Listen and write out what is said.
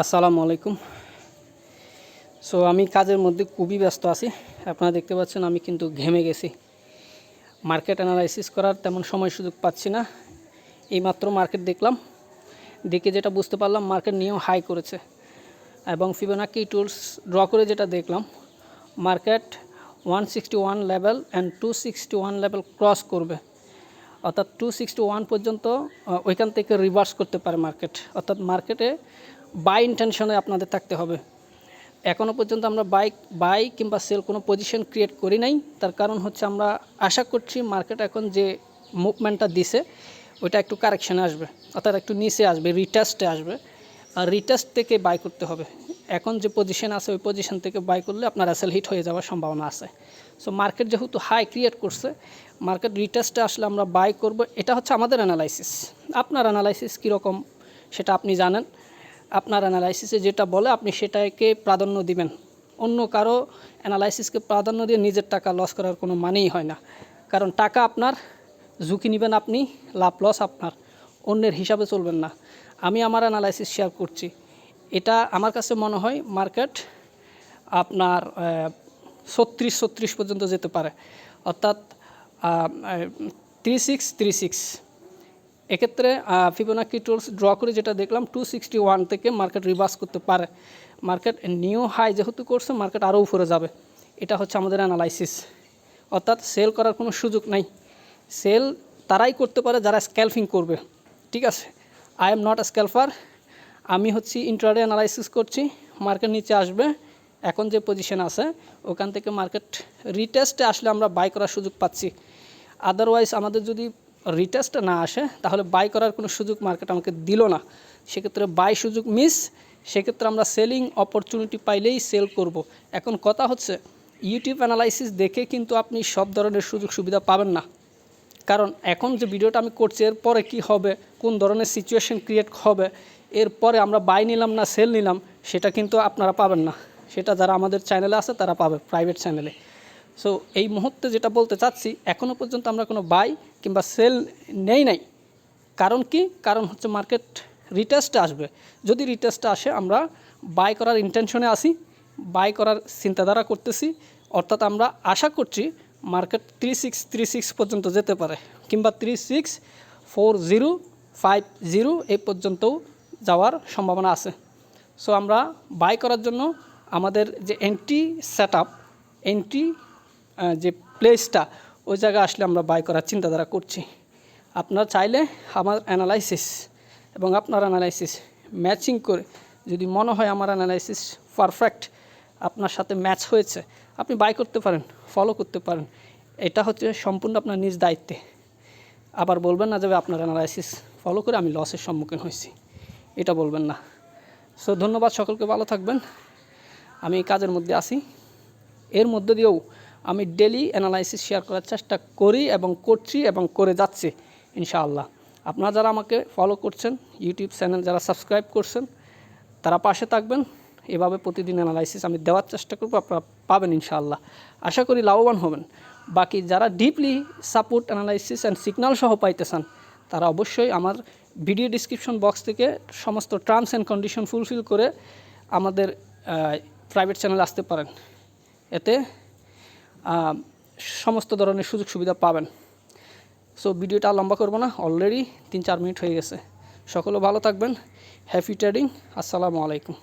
আসসালামু আলাইকুম। সো আমি কাজের মধ্যে খুবই ব্যস্ত আছি। আপনারা দেখতে পাচ্ছেন আমি কিন্তু ঘেমে গেছি। মার্কেট অ্যানালাইসিস করার তেমন সময় সুযোগ পাচ্ছি না। এইমাত্র মার্কেট দেখলাম। দেখে যেটা বুঝতে পারলাম মার্কেট নিয়েও হাই করেছে। এবং ফিবোনাকি টুলস ড্র করে যেটা দেখলাম market one sixty one level and two sixty one level cross করবে। অর্থাৎ টু সিক্সটি ওয়ান পর্যন্ত ওইখান থেকে রিভার্স করতে পারে মার্কেট অর্থাৎ মার্কেটে বাই ইন্টেনশনে আপনাদের থাকতে হবে। এখনও পর্যন্ত আমরা বাইক বাই কিংবা সেল কোনো পজিশন ক্রিয়েট করি নাই। তার কারণ হচ্ছে আমরা আশা করছি মার্কেট এখন যে মুভমেন্টটা দিছে, ওইটা একটু কারেকশানে আসবে। অর্থাৎ একটু নিচে আসবে রিটেস্টে আসবে। আর রিটেস্ট থেকে বাই করতে হবে। এখন যে পজিশন আছে, ওই পজিশন থেকে বাই করলে আপনার অ্যাসেল হিট হয়ে যাওয়ার সম্ভাবনা আছে। সো মার্কেট যেহেতু হাই ক্রিয়েট করছে মার্কেট রিটেস্টে আসলে আমরা বাই করব। এটা হচ্ছে আমাদের অ্যানালাইসিস আপনার অ্যানালাইসিস কীরকম, সেটা আপনি জানেন। আপনার অ্যানালাইসিসে যেটা বলে, আপনি সেটাকে প্রাধান্য দিবেন। অন্য কারও অ্যানালাইসিসকে প্রাধান্য দিয়ে নিজের টাকা লস করার কোনো মানেই হয় না। কারণ টাকা আপনার, ঝুঁকি নেবেন আপনি, লাভ লস আপনার। অন্যের হিসাবে চলবেন না। আমি আমার অ্যানালাইসিস শেয়ার করছি। এটা আমার কাছে মনে হয় মার্কেট আপনার ছত্রিশ ছত্রিশ পর্যন্ত যেতে পারে। অর্থাৎ থ্রি সিক্স থ্রি সিক্স এক্ষেত্রে ফিবোনাকি টুলস ড্র করে যেটা দেখলাম টু সিক্সটি ওয়ান থেকে মার্কেট রিভার্স করতে পারে। মার্কেট নিউ হাই যেহেতু করছে মার্কেট আরও উপরে যাবে। এটা হচ্ছে আমাদের অ্যানালাইসিস অর্থাৎ সেল করার কোনো সুযোগ নাই। সেল তারাই করতে পারে যারা স্ক্যালফিং করবে। ঠিক আছে? আই এম নট স্ক্যালফার আমি হচ্ছি ইন্টারডে অ্যানালাইসিস করছি। মার্কেট নিচে আসবে। এখন যে পজিশন আছে, ওখান থেকে মার্কেট রিটেস্টে আসলে আমরা বাই করার সুযোগ পাচ্ছি। আদারওয়াইজ আমাদের যদি রিটেস্টে না আসে, তাহলে বাই করার কোনো সুযোগ মার্কেট আমাকে দিল না। সেক্ষেত্রে বাই সুযোগ মিস সেক্ষেত্রে আমরা সেলিং অপরচুনিটি পাইলেই সেল করব। এখন কথা হচ্ছে ইউটিউব অ্যানালাইসিস দেখে কিন্তু আপনি সব ধরনের সুযোগ সুবিধা পাবেন না। কারণ এখন যে ভিডিওটা আমি করছি এরপরে কি হবে, কোন ধরনের সিচুয়েশন ক্রিয়েট হবে এরপরে আমরা বাই নিলাম না সেল নিলাম, সেটা কিন্তু আপনারা পাবেন না। সেটা যারা আমাদের চ্যানেলে আছে, তারা পাবে প্রাইভেট চ্যানেলে সো এই মুহূর্তে যেটা বলতে চাচ্ছি এখনও পর্যন্ত আমরা কোনো বাই কিংবা সেল নেই নাই। কারণ কি? কারণ হচ্ছে মার্কেট রিটেস্টে আসবে। যদি রিটেস্টে আসে, আমরা বাই করার ইন্টেনশনে আসি বাই করার চিন্তাধারা করতেছি। অর্থাৎ আমরা আশা করছি market three six three six পর্যন্ত যেতে পারে, কিংবা three six four zero five zero এই পর্যন্তও যাওয়ার সম্ভাবনা আছে। সো আমরা বাই করার জন্য আমাদের যে এন্ট্রি সেট আপ এন্ট্রি যে প্লেসটা ওই জায়গায় আসলে আমরা বাই করার চিন্তাধারা করছি। আপনারা চাইলে আমার অ্যানালাইসিস এবং আপনার অ্যানালাইসিস ম্যাচিং করে, যদি মনে হয় আমার অ্যানালাইসিস পারফেক্ট আপনার সাথে ম্যাচ হয়েছে, আপনি বাই করতে পারেন ফলো করতে পারেন। এটা হচ্ছে সম্পূর্ণ আপনার নিজ দায়িত্বে। আবার বলবেন না যাবে আপনার অ্যানালাইসিস ফলো করে আমি লসের সম্মুখীন হয়েছি। এটা বলবেন না। সো ধন্যবাদ সকলকে, ভালো থাকবেন। আমি কাজের মধ্যে আসি এর মধ্যে দিয়েও আমি ডেলি অ্যানালাইসিস শেয়ার করার চেষ্টা করি এবং করছি এবং করে যাচ্ছি, ইনশাআল্লাহ। আপনারা যারা আমাকে ফলো করছেন ইউটিউব চ্যানেল যারা সাবস্ক্রাইব করছেন, তারা পাশে থাকবেন। এভাবে প্রতিদিন অ্যানালাইসিস আমি দেওয়ার চেষ্টা করব, আপনারা পাবেন, ইনশাআল্লাহ। আশা করি লাভবান হবেন। বাকি যারা deeply support analysis and signal সহ পাইতে চান তারা অবশ্যই আমার ভিডিও ডিসক্রিপশন বক্স থেকে সমস্ত টার্মস অ্যান্ড কন্ডিশন ফুলফিল করে আমাদের প্রাইভেট চ্যানেল আসতে পারেন। এতে সমস্ত ধরনের সুযোগ সুবিধা পাবেন। সো ভিডিওটা লম্বা করব না অলরেডি তিন চার মিনিট হয়ে গেছে। সকলে ভালো থাকবেন হ্যাপি ট্রেডিং আসসালামু আলাইকুম।